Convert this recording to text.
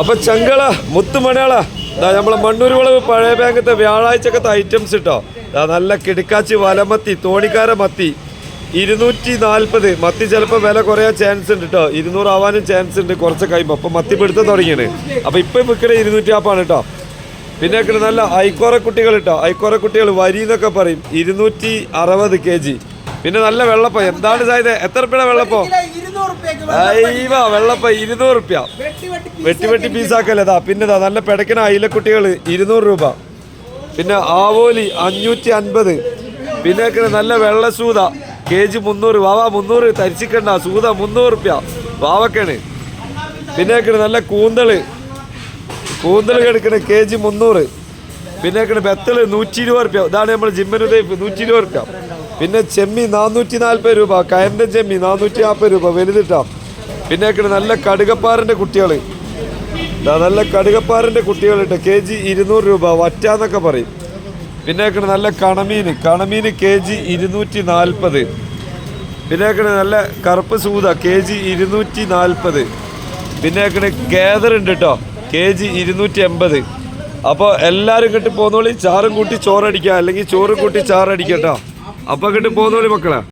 അപ്പൊ ചങ്കള മുത്തുമണകള ഇതാ നമ്മളെ മണ്ണൂർ വിളവ് പഴയ ബാങ്കത്തെ വ്യാഴാഴ്ചക്കത്തെ ഐറ്റംസ് ഇട്ടോ. നല്ല കിടക്കാച്ചി വലമത്തി തോണിക്കാര മത്തി. ഇരുന്നൂറ്റി നാൽപ്പത് മത്തി ചിലപ്പോൾ വില കുറയാൻ ചാൻസ് ഉണ്ട് കേട്ടോ ഇരുന്നൂറ് ആവാനും ചാൻസ് ഉണ്ട് കുറച്ച് കഴിയുമ്പോൾ അപ്പം മത്തി പിടുത്തം തുടങ്ങിയാണ്. അപ്പം ഇപ്പം വിൽക്കണേ ഇരുന്നൂറ്റി ആപ്പാണ് കേട്ടോ പിന്നെ ഒക്കെ നല്ല ഐക്കോറ കുട്ടികൾ കേട്ടോ ഐക്കോറ കുട്ടികൾ വരി എന്നൊക്കെ പറയും. ഇരുന്നൂറ്റി അറുപത് കെ ജി. പിന്നെ നല്ല വെള്ളപ്പം. എന്താണ് സാധ്യത എത്ര രൂപയുടെ വെള്ളപ്പം? അയ്യോ വെള്ളപ്പ ഇരുന്നൂറ് റുപ്യ. വെട്ടി വെട്ടി പീസാക്കല്ലേ പിന്നെ നല്ല പിടക്കണ അയിലക്കുട്ടികൾ ഇരുന്നൂറ് രൂപ. പിന്നെ ആവോലി അഞ്ഞൂറ്റി അൻപത്. പിന്നെ നല്ല വെള്ള സൂത കെ ജി മുന്നൂറ് വാവ മുന്നൂറ് തരിച്ചിക്കണ്ട സൂത മുന്നൂറ് റുപ്യ. വാവക്കാണ്. പിന്നെ നല്ല കൂന്തൾ. കൂന്തൾ കിടക്കണ കെ ജി മുന്നൂറ്. പിന്നെ ബത്തൽ നൂറ്റി ഇരുപത് റുപ്യ. ഇതാണ് നമ്മൾ ജിമ്മിന് ഉദയിപ്പ് നൂറ്റി ഇരുപത് റുപ്യ. പിന്നെ ചെമ്മി നാനൂറ്റി നാൽപ്പത് രൂപ കയറിന്റെ ചെമ്മി നാനൂറ്റി നാൽപ്പത് രൂപ വലുതിട്ടാ. പിന്നെ നല്ല കടുകപ്പാറിന്റെ കുട്ടികൾ നല്ല കടുകപ്പാറിന്റെ കുട്ടികളുണ്ട് കെ ജി ഇരുന്നൂറ് രൂപ വറ്റാന്നൊക്കെ പറയും. പിന്നെ നല്ല കണമീൻ കണമീൻ കെ ജി ഇരുന്നൂറ്റി നാൽപ്പത് പിന്നെ നല്ല കറുപ്പ് സൂത കെ ജി ഇരുന്നൂറ്റി നാൽപ്പത് പിന്നെ കേദർ ഉണ്ട് കേട്ടോ കെ ജി ഇരുന്നൂറ്റി എൺപത് അപ്പോൾ എല്ലാവരും കിട്ടി പോകുന്നോളി ചാറും കൂട്ടി ചോറടിക്കുക അല്ലെങ്കിൽ ചോറും കൂട്ടി ചാറടിക്കാം കേട്ടോ. അപ്പോൾ കിട്ടി പോകുന്നോളി മക്കളെ.